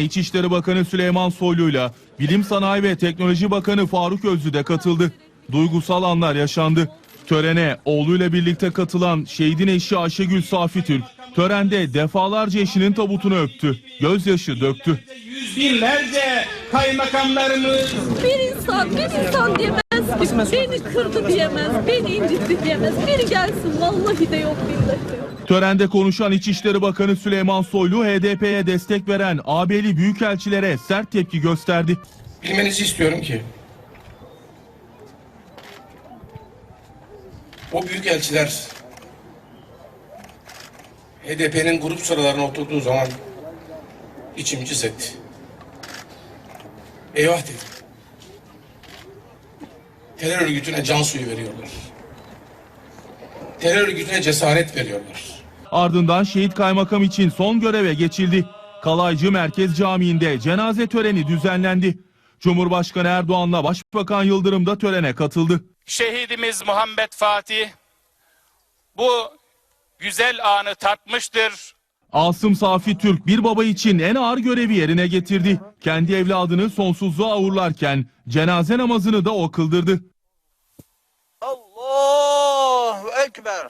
İçişleri Bakanı Süleyman Soylu'yla Bilim Sanayi ve Teknoloji Bakanı Faruk Özlü de katıldı. Duygusal anlar yaşandı. Törene oğluyla birlikte katılan şehidin eşi Ayşegül Safi Türk, törende defalarca eşinin tabutunu öptü. Gözyaşı döktü. Yüz binlerce kaymakamlarımız, Bir insan, bir insan ki beni kırdı diyemez, beni incitti diyemez. Biri gelsin vallahi de yok billahi de yok. Törende konuşan İçişleri Bakanı Süleyman Soylu HDP'ye destek veren AB'li büyükelçilere sert tepki gösterdi. Bilmenizi istiyorum ki o büyük elçiler HDP'nin grup sıralarına oturduğu zaman içim cız etti. Eyvah dedim. Terör örgütüne can suyu veriyorlar. Terör örgütüne cesaret veriyorlar. Ardından şehit kaymakam için son göreve geçildi. Kalaycı Merkez Camii'nde cenaze töreni düzenlendi. Cumhurbaşkanı Erdoğan'la Başbakan Yıldırım da törene katıldı. şehidimiz Muhammed Fatih bu güzel anı tatmıştır. Asım Safi Türk bir baba için en ağır görevi yerine getirdi. Kendi evladını sonsuzluğa uğurlarken cenaze namazını da o kıldırdı. Allahu Ekber.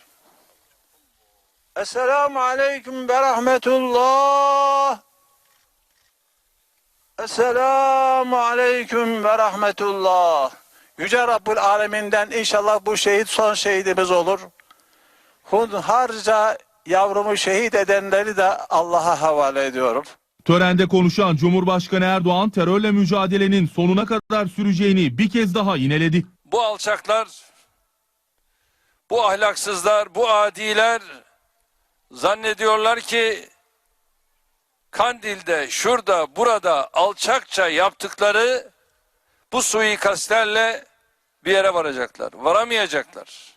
Esselamu Aleyküm ve Rahmetullah. Esselamu Aleyküm ve Rahmetullah. Yüce Rabbül Aleminden inşallah bu şehit son şehidimiz olur. Hunharca yavrumu şehit edenleri de Allah'a havale ediyorum. Törende konuşan Cumhurbaşkanı Erdoğan terörle mücadelenin sonuna kadar süreceğini bir kez daha yineledi. bu alçaklar, bu ahlaksızlar, bu adiler zannediyorlar ki Kandil'de, şurada, burada alçakça yaptıkları bu suikastlerle bir yere varacaklar. Varamayacaklar.